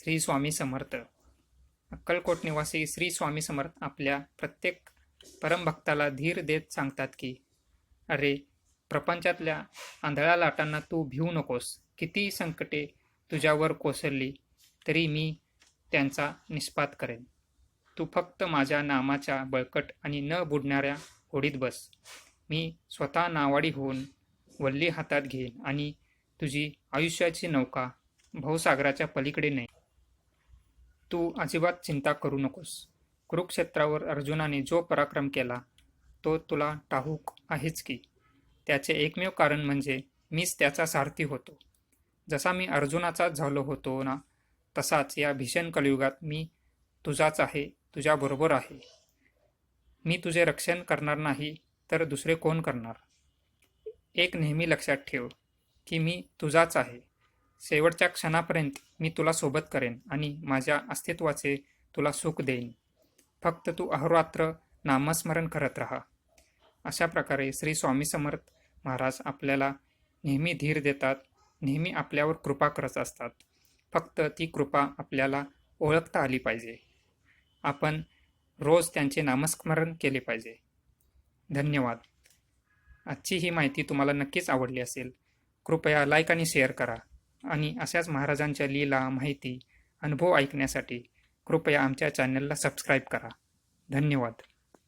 श्री स्वामी समर्थ. अक्कलकोट निवासी श्री स्वामी समर्थ आपल्या प्रत्येक परमभक्ताला धीर देत सांगतात की अरे प्रपंचातल्या आंधळ्या लाटांना तू भिवू नकोस. किती संकटे तुझ्यावर कोसळली तरी मी त्यांचा निष्पात करेन. तू फक्त माझ्या नामाच्या बळकट आणि न बुडणाऱ्या होडीत बस. मी स्वतः नावाडी होऊन वल्ली हातात घेईन आणि तुझी आयुष्याची नौका भवसागराच्या पलीकडे नाही तू अजिबात चिंता करू नकोस. कुरुक्षेत्रावर अर्जुनाने जो पराक्रम केला तो तुला ठाऊक आहेच की. त्याचे एकमेव कारण म्हणजे मीच त्याचा सारथी होतो. जसा मी अर्जुनाचाच झालो होतो ना तसाच या भीषण कलियुगात मी तुझाच आहे तुझ्याबरोबर आहे. मी तुझे रक्षण करणार नाही तर दुसरे कोण करणार? एक नेहमी लक्षात ठेव की मी तुझाच आहे. शेवटच्या क्षणापर्यंत मी तुला सोबत करेन आणि माझ्या अस्तित्वाचे तुला सुख देईन. फक्त तू अहोरात्र नामस्मरण करत राहा. अशा प्रकारे श्री स्वामी समर्थ महाराज आपल्याला नेहमी धीर देतात नेहमी आपल्यावर कृपा करत असतात. फक्त ती कृपा आपल्याला ओळखता आली पाहिजे. आपण रोज त्यांचे नामस्मरण केले पाहिजे. धन्यवाद. आजची ही माहिती तुम्हाला नक्कीच आवडली असेल. कृपया लाईक आणि शेअर करा. आणि अशाच महाराजांच्या लीला माहिती अनुभव ऐकण्यासाठी कृपया आमच्या चॅनलला सबस्क्राईब करा. धन्यवाद.